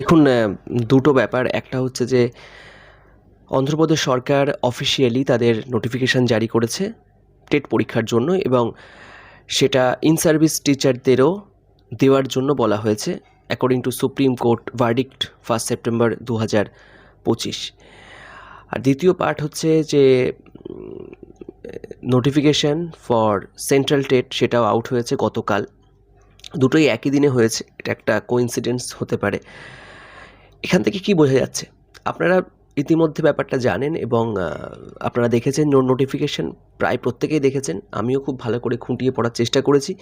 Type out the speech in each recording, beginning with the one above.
দেখুন দুটো ব্যাপার। একটা হচ্ছে যে, অন্ধ্রপ্রদেশ সরকার অফিসিয়ালি তাদের নোটিফিকেশান জারি করেছে টেট পরীক্ষার জন্য এবং সেটা ইন সার্ভিস টিচারদেরও দেওয়ার জন্য বলা হয়েছে according to Supreme Court verdict first September দু হাজার পঁচিশ। আর দ্বিতীয় পার্ট হচ্ছে যে নোটিফিকেশান ফর সেন্ট্রাল টেট সেটাও আউট হয়েছে গতকাল। দুটোই একই দিনে হয়েছে, এটা একটা কোইন্সিডেন্স হতে পারে। এখান থেকে কি বোঝা যাচ্ছে? আপনারা ইতিমধ্যে ব্যাপারটা জানেন এবং আপনারা দেখেছেন নোটিফিকেশন প্রায় প্রত্যেকেই দেখেছেন। আমিও খুব ভালো করে খুঁটিয়ে পড়ার চেষ্টা করেছি।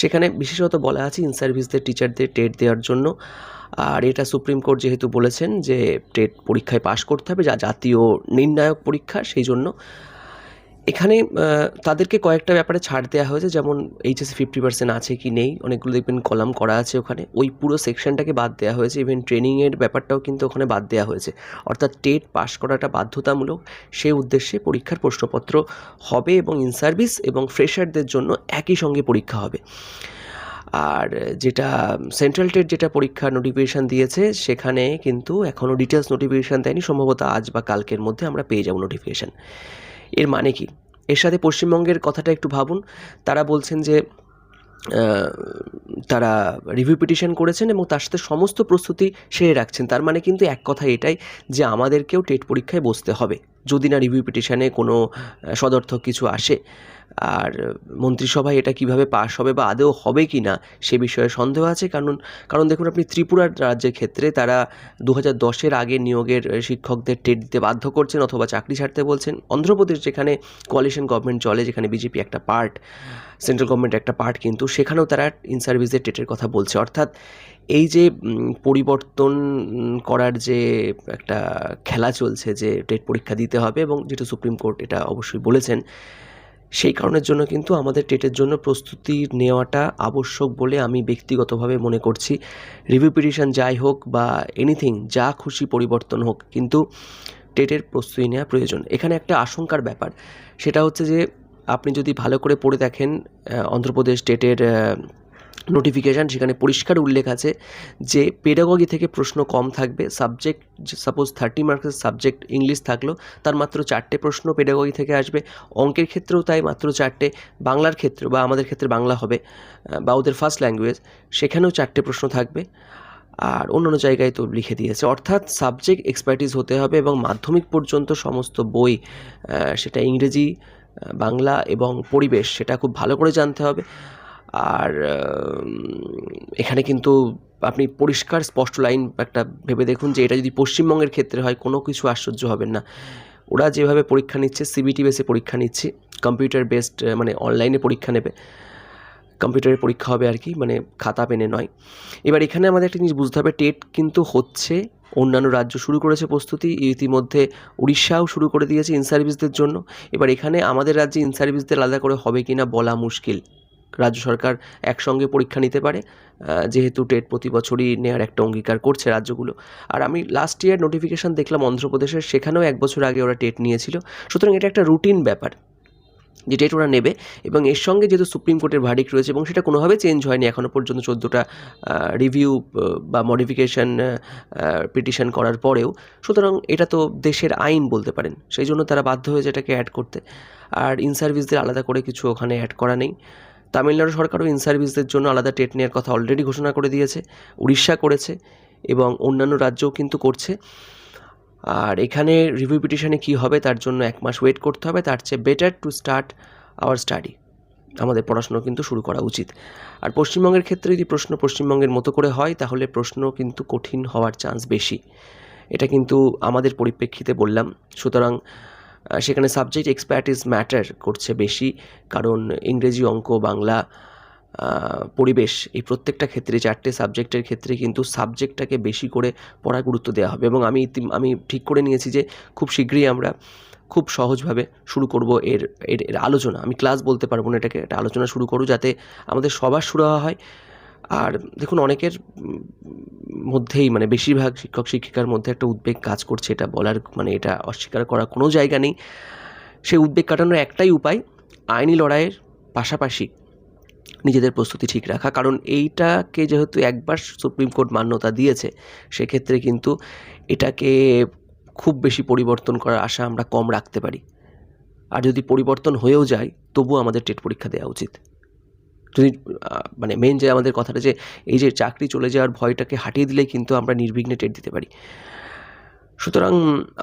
সেখানে বিশেষত বলা আছে ইন সার্ভিসদের টিচারদের টেট দেওয়ার জন্য। আর এটা সুপ্রিম কোর্ট যেহেতু বলেছেন যে টেট পরীক্ষায় পাশ করতে হবে, যা জাতীয় নির্ণায়ক পরীক্ষা, সেই জন্য এখানে তাদেরকে কয়েকটা ব্যাপারে ছাড় দেওয়া হয়েছে, যেমন এইচএসি ফিফটি পার্সেন্ট আছে কি নেই, অনেকগুলো দেখবেন কলাম করা আছে ওখানে। ওই পুরো সেকশনটাকে বাদ দেওয়া হয়েছে ইভেন ট্রেনিংয়ের ব্যাপারটাও কিন্তু ওখানে বাদ দেওয়া হয়েছে। অর্থাৎ টেট পাশ করাটা বাধ্যতামূলক সেই উদ্দেশ্যে পরীক্ষার প্রশ্নপত্র হবে এবং ইন সার্ভিস এবং ফ্রেশারদের জন্য একই সঙ্গে পরীক্ষা হবে। আর যেটা সেন্ট্রাল টেট যেটা পরীক্ষার নোটিফিকেশান দিয়েছে, সেখানে কিন্তু এখনও ডিটেলস নোটিফিকেশান দেয়নি, সম্ভবত আজ বা কালকের মধ্যে আমরা পেয়ে যাব নোটিফিকেশান এর মানে কি? এর সাথে পশ্চিমবঙ্গের কথাটা একটু ভাবুন। তারা বলছেন যে তারা রিভিউ পিটিশন করেছেন এবং তার সাথে সমস্ত প্রস্তুতি সেরে রাখছেন। তার মানে কিন্তু এক কথা এটাই যে আমাদেরকেও টেট পরীক্ষায় বসতে হবে। যদি না রিভিউ পিটিশনে কোনো সদর্থক কিছু আসে, আর মন্ত্রিসভায় এটা কীভাবে পাশ হবে বা আদৌ হবে কি না, সে বিষয়ে সন্দেহ আছে। কারণ কারণ দেখুন আপনি ত্রিপুরার রাজ্যের ক্ষেত্রে তারা দু হাজার দশের আগে নিয়োগের শিক্ষকদের টেট দিতে বাধ্য করছেন অথবা চাকরি ছাড়তে বলছেন। অন্ধ্রপ্রদেশ যেখানে কোয়ালিশন গভর্নমেন্ট চলে, যেখানে বিজেপি একটা পার্ট সেন্ট্রাল গভর্নমেন্ট একটা পার্ট কিন্তু সেখানেও তারা ইন সার্ভিসের টেটের কথা বলছে। অর্থাৎ এই যে পরিবর্তন করার যে একটা খেলা চলছে যে টেট পরীক্ষা দিতে হবে এবং যেটা সুপ্রিম কোর্ট এটা অবশ্যই বলেছেন, সেই কারণের জন্য কিন্তু আমাদের টেটের জন্য প্রস্তুতি নেওয়াটা আবশ্যক বলে আমি ব্যক্তিগতভাবে মনে করছি। রিভিউ পিটিশন যাই হোক বা এনিথিং যা খুশি পরিবর্তন হোক, কিন্তু টেটের প্রস্তুতি নেওয়া প্রয়োজন। এখানে একটা আশঙ্কার ব্যাপার, সেটা হচ্ছে যে আপনি যদি ভালো করে পড়ে দেখেন অন্ধ্রপ্রদেশ টেটের নোটিফিকেশান সেখানে পরিষ্কার উল্লেখ আছে যে পেডাগগি থেকে প্রশ্ন কম থাকবে। সাবজেক্ট সাপোজ থার্টি মার্কসের সাবজেক্ট ইংলিশ থাকল, তার মাত্র চারটে প্রশ্ন পেডাগগি থেকে আসবে। অঙ্কের ক্ষেত্রেও তাই মাত্র চারটে, বাংলার ক্ষেত্রে বা আমাদের ক্ষেত্রে বাংলা হবে বা ওদের ফার্স্ট ল্যাঙ্গুয়েজ সেখানেও চারটে প্রশ্ন থাকবে। আর অন্যান্য জায়গায় তো লিখে দিয়েছে। অর্থাৎ সাবজেক্ট এক্সপার্টিস হতে হবে এবং মাধ্যমিক পর্যন্ত সমস্ত বই সেটা ইংরেজি বাংলা এবং পরিবেশ, সেটা খুব ভালো করে জানতে হবে। আর এখানে কিন্তু আপনি পরিষ্কার, স্পষ্ট লাইন একটা ভেবে দেখুন যে এটা যদি পশ্চিমবঙ্গের ক্ষেত্রে হয়, কোনো কিছু আশ্চর্য হবেন না। ওরা যেভাবে পরীক্ষা নিচ্ছে সিবিটি বেসে পরীক্ষা নিচ্ছে কম্পিউটার বেসড মানে অনলাইনে পরীক্ষা নেবে। কম্পিউটারে পরীক্ষা হবে আর কি মানে খাতা, পেনে নয়। এবার এখানে আমাদের একটা জিনিস বুঝতে হবে, টেট কিন্তু হচ্ছে, অন্যান্য রাজ্য শুরু করেছে প্রস্তুতি, ইতিমধ্যে উড়িষ্যাও শুরু করে দিয়েছে ইন সার্ভিসদের জন্য। এবার এখানে আমাদের রাজ্যে ইন সার্ভিসদের আলাদা করে হবে কি না বলা মুশকিল। রাজ্য সরকার একসঙ্গে পরীক্ষা নিতে পারে যেহেতু টেট প্রতি বছরই নেওয়ার একটা অঙ্গীকার করছে রাজ্যগুলো। আর আমি লাস্ট ইয়ার নোটিফিকেশান দেখলাম অন্ধ্রপ্রদেশের, সেখানেও এক বছর আগে ওরা টেট নিয়েছিল। সুতরাং এটা একটা রুটিন ব্যাপার যে টেট ওরা নেবে এবং এর সঙ্গে যেহেতু সুপ্রিম কোর্টের ভার্ডিক্ট রয়েছে এবং সেটা কোনোভাবে চেঞ্জ হয়নি এখনও পর্যন্ত চোদ্দোটা রিভিউ বা মডিফিকেশান পিটিশন করার পরেও। সুতরাং এটা তো দেশের আইন বলতে পারেন, সেই জন্য তারা বাধ্য হয়েছে এটাকে অ্যাড করতে। আর ইন সার্ভিসদের আলাদা করে কিছু ওখানে অ্যাড করা নেই। তামিলনাড়ু সরকারও ইন সার্ভিসদের জন্য আলাদা টেট নেওয়ার কথা অলরেডি ঘোষণা করে দিয়েছে, উড়িষ্যা করেছে এবং অন্যান্য রাজ্যও কিন্তু করছে। আর এখানে রিভিউ পিটিশনে কী হবে তার জন্য এক মাস ওয়েট করতে হবে, তার চেয়ে better to start our study আমাদের পড়াশুনো কিন্তু শুরু করা উচিত। আর পশ্চিমবঙ্গের ক্ষেত্রে যদি প্রশ্ন পশ্চিমবঙ্গের মতো করে হয়, তাহলে প্রশ্ন কিন্তু কঠিন হওয়ার চান্স বেশি। এটা কিন্তু আমাদের পরিপ্রেক্ষিতে বললাম। সুতরাং সেখানে সাবজেক্ট এক্সপার্টিস ম্যাটার করছে বেশি, কারণ ইংরেজি অঙ্ক, বাংলা পরিবেশ এই প্রত্যেকটা ক্ষেত্রে, চারটে সাবজেক্টের ক্ষেত্রে কিন্তু সাবজেক্টটাকে বেশি করে পড়া গুরুত্ব দেওয়া হবে এবং আমি আমি ঠিক করে নিয়েছি যে খুব শীঘ্রই আমরা খুব সহজভাবে শুরু করব এর এর আলোচনা। আমি ক্লাস বলতে পারব না এটাকে, একটা আলোচনা শুরু করব যাতে আমাদের সবার শুরু হয়। আর দেখুন, অনেকের মধ্যেই মানে বেশিরভাগ শিক্ষক, শিক্ষিকার মধ্যে একটা উদ্বেগ কাজ করছে এটা বলার মানে এটা অস্বীকার করার কোনো জায়গা নেই। সেই উদ্বেগ কাটানোর একটাই উপায়, আইনি লড়াইয়ের পাশাপাশি নিজেদের প্রস্তুতি ঠিক রাখা। কারণ এইটাকে যেহেতু একবার সুপ্রিম কোর্ট মান্যতা দিয়েছে, সেক্ষেত্রে কিন্তু এটাকে খুব বেশি পরিবর্তন করার আশা আমরা কম রাখতে পারি। আর যদি পরিবর্তন হয়েও যায়, তবুও আমাদের টেট পরীক্ষা দেওয়া উচিত। যদি মানে মেন যে আমাদের কথাটা যে এই যে চাকরি চলে যাওয়ার ভয়টাকে হাটিয়ে দিলেই কিন্তু আমরা নির্বিঘ্নে টেট দিতে পারি। সুতরাং,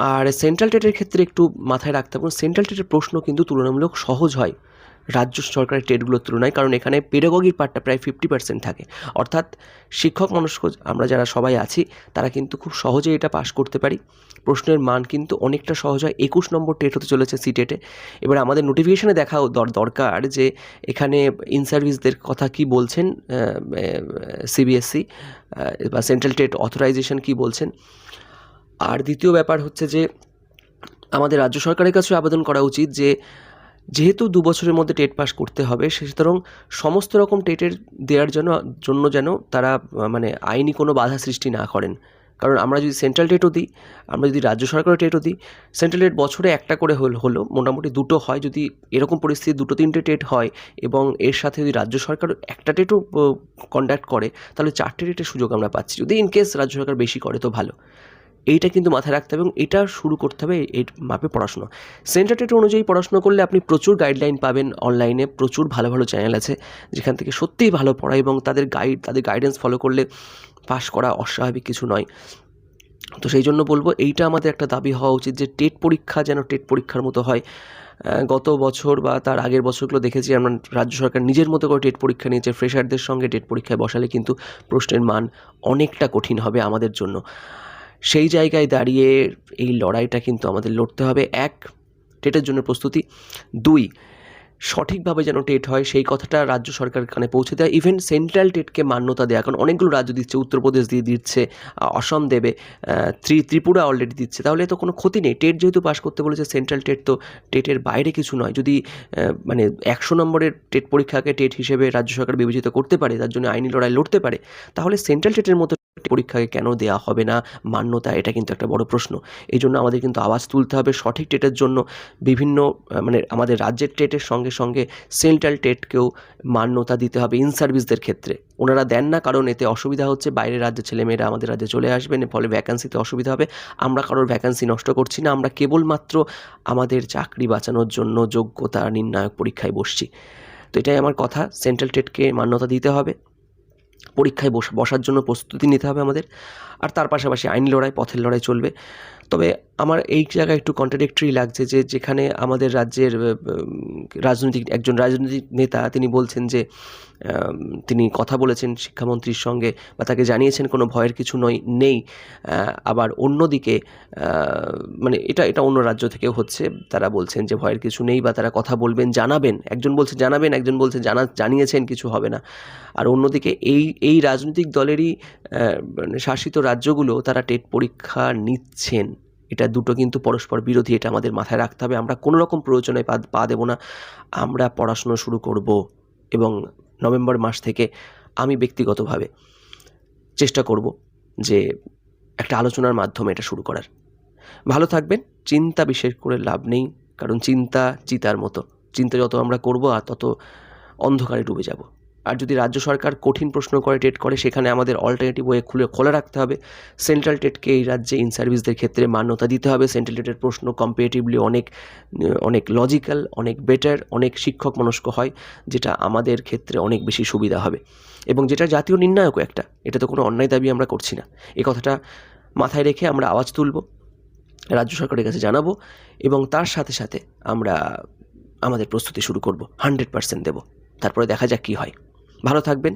আর সেন্ট্রাল টেটের ক্ষেত্রে একটু মাথায় রাখতে হবে। সেন্ট্রাল টেটের প্রশ্ন কিন্তু তুলনামূলক সহজ হয়। রাজ্য সরকারের টেটগুলোর তুলনায়, কারণ এখানে পেডাগগির পার্টটা প্রায় ফিফটি পার্সেন্ট থাকে। অর্থাৎ শিক্ষক মনস্ক আমরা যারা সবাই আছি, তারা কিন্তু খুব সহজেই এটা পাশ করতে পারি। প্রশ্নের মান কিন্তু অনেকটা সহজ হয়। একুশ নম্বর টেট হতে চলেছে সিটেটে এবার আমাদের নোটিফিকেশানে দেখাও দর- দরকার যে এখানে ইন সার্ভিসদের কথা কি বলছেন সিবিএসসি বা সেন্ট্রাল টেট অথরাইজেশন কি বলছেন। আর দ্বিতীয় ব্যাপার হচ্ছে যে, আমাদের রাজ্য সরকারের কাছেও আবেদন করা উচিত যে যেহেতু দু বছরের মধ্যে টেট পাস করতে হবে সে সুতরাং সমস্ত রকম টেটের দেওয়ার জন্য জন্য যেন তারা মানে আইনি কোনো বাধা সৃষ্টি না করেন। কারণ আমরা যদি সেন্ট্রাল টেটও দিই, আমরা যদি রাজ্য সরকারের টেটও দিই, সেন্ট্রাল টেট বছরে একটা করে হল মোটামুটি দুটো হয়। যদি এরকম পরিস্থিতি দুটো তিনটে টেট হয় এবং এর সাথে যদি রাজ্য সরকার একটা টেটও কন্ডাক্ট করে, তাহলে চারটে টেটের সুযোগ আমরা পাচ্ছি। যদি ইন কেস রাজ্য সরকার বেশি করে, তো ভালো। এইটা কিন্তু মাথায় রাখতে হবে এবং এটা শুরু করতে হবে এই মাপে পড়াশুনো। সেন্টার টেট অনুযায়ী পড়াশুনো করলে আপনি প্রচুর গাইডলাইন পাবেন অনলাইনে প্রচুর ভালো ভালো চ্যানেল আছে যেখান থেকে সত্যিই ভালো পড়া এবং তাদের গাইড তাদের গাইডেন্স ফলো করলে পাস করা অস্বাভাবিক কিছু নয়। তো সেই জন্য বলব এইটা আমাদের একটা দাবি হওয়া উচিত যে টেট পরীক্ষা যেন টেট পরীক্ষার মতো হয়। গত বছর বা তার আগের বছরগুলো দেখেছি আমরা রাজ্য সরকার নিজের মতো করে টেট পরীক্ষা নিয়েছে ফ্রেশারদের সঙ্গে টেট পরীক্ষায় বসালে কিন্তু প্রশ্নের মান অনেকটা কঠিন হবে আমাদের জন্য। সেই জায়গায় দাঁড়িয়ে এই লড়াইটা কিন্তু আমাদের লড়তে হবে। এক, টেটের জন্য প্রস্তুতি। দুই, সঠিকভাবে যেন টেট হয়, সেই কথাটা রাজ্য সরকার কানে পৌঁছে দেয়। ইভেন সেন্ট্রাল টেটকে মান্যতা দেওয়া কারণ অনেকগুলো রাজ্য দিচ্ছে, উত্তরপ্রদেশ দিয়ে দিচ্ছে অসম দেবে ত্রি, ত্রিপুরা অলরেডি দিচ্ছে। তাহলে তো কোনো ক্ষতি নেই। টেট যেহেতু পাশ করতে বলেছে সেন্ট্রাল টেট তো টেটের বাইরে কিছু নয়। যদি মানে একশো নম্বরের টেট পরীক্ষাকে টেট হিসেবে রাজ্য সরকার বিবেচিত করতে পারে, তার জন্য আইনি লড়াই লড়তে পারে, তাহলে সেন্ট্রাল টেটের মতো পরীক্ষাকে কেন দেওয়া হবে না? মান্যতা, এটা কিন্তু একটা বড় প্রশ্ন। এই জন্য আমাদের কিন্তু আওয়াজ তুলতে হবে সঠিক টেটের জন্য। বিভিন্ন মানে আমাদের রাজ্যের টেটের সঙ্গে সঙ্গে সেন্ট্রাল টেটকেও মান্যতা দিতে হবে ইন সার্ভিসদের ক্ষেত্রে। ওনারা দেন না কারণ এতে অসুবিধা হচ্ছে, বাইরের রাজ্যের ছেলেমেয়েরা আমাদের রাজ্যে চলে আসবেন ফলে ভ্যাকান্সিতে অসুবিধা হবে। আমরা কারোর ভ্যাকান্সি নষ্ট করছি না, আমরা কেবলমাত্র আমাদের চাকরি বাঁচানোর জন্য যোগ্যতা নির্ণায়ক পরীক্ষায় বসছি। তো এটাই আমার কথা, সেন্ট্রাল টেটকে মান্যতা দিতে হবে। পরীক্ষায় বস বসার জন্য প্রস্তুতি নিতে হবে আমাদের। আর তার পাশাপাশি আইন লড়াই, পথের লড়াই চলবে। তবে আমার এই জায়গায় একটু কন্ট্রাডিক্টরি লাগছে যে, যেখানে আমাদের রাজ্যের রাজনৈতিক, একজন রাজনৈতিক নেতা তিনি বলছেন যে তিনি কথা বলেছেন শিক্ষামন্ত্রীর সঙ্গে বা তাকে জানিয়েছেন কোনো ভয়ের কিছু নয়, নেই। আবার অন্যদিকে মানে এটা এটা অন্য রাজ্য থেকেও হচ্ছে, তারা বলছেন যে ভয়ের কিছু নেই বা তারা কথা বলবেন, জানাবেন। একজন বলছে জানাবেন, একজন বলছে জানা, জানিয়েছেন, কিছু হবে না। আর অন্যদিকে এই এই রাজনৈতিক দলেরই মানে শাসিত রাজ্যগুলো তারা টেট পরীক্ষা নিচ্ছেন। এটা দুটো কিন্তু পরস্পর বিরোধী, এটা আমাদের মাথায় রাখতে হবে। আমরা কোনো রকম প্রয়োজনে পা পা দেবো না। আমরা পড়াশুনো শুরু করব এবং নভেম্বর মাস থেকে আমি ব্যক্তিগতভাবে চেষ্টা করব যে একটা আলোচনার মাধ্যমে এটা শুরু করার। ভালো থাকবেন, চিন্তা বিশেষ করে লাভ নেই, কারণ চিন্তা চিতার মতো। চিন্তা যত আমরা করব আর তত অন্ধকারে ডুবে যাব। আর যদি রাজ্য সরকার কঠিন প্রশ্ন করে, টেট করে, সেখানে আমাদের অল্টারনেটিভ ওয়ে খুলে, খোলা রাখতে হবে। সেন্ট্রাল টেটকে এই রাজ্যে ইন সার্ভিসদের ক্ষেত্রে মান্যতা দিতে হবে। সেন্ট্রাল টেটের প্রশ্ন কম্পারেটিভলি অনেক অনেক লজিক্যাল অনেক বেটার অনেক শিক্ষক মনস্ক হয়, যেটা আমাদের ক্ষেত্রে অনেক বেশি সুবিধা হবে। এবং যেটা জাতীয় নির্ণায়কও একটা, এটা তো কোনো অন্যায় দাবি আমরা করছি না। এ কথাটা মাথায় রেখে আমরা আওয়াজ তুলব, রাজ্য সরকারের কাছে জানাব, এবং তার সাথে সাথে আমরা আমাদের প্রস্তুতি শুরু করব। হান্ড্রেড পার্সেন্ট দেবো। তারপরে দেখা যাক কী হয়। ভালো থাকবেন।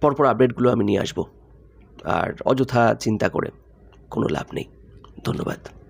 পরপর আপডেটগুলো আমি নিয়ে আসব। আর অযথা চিন্তা করে কোনো লাভ নেই। ধন্যবাদ।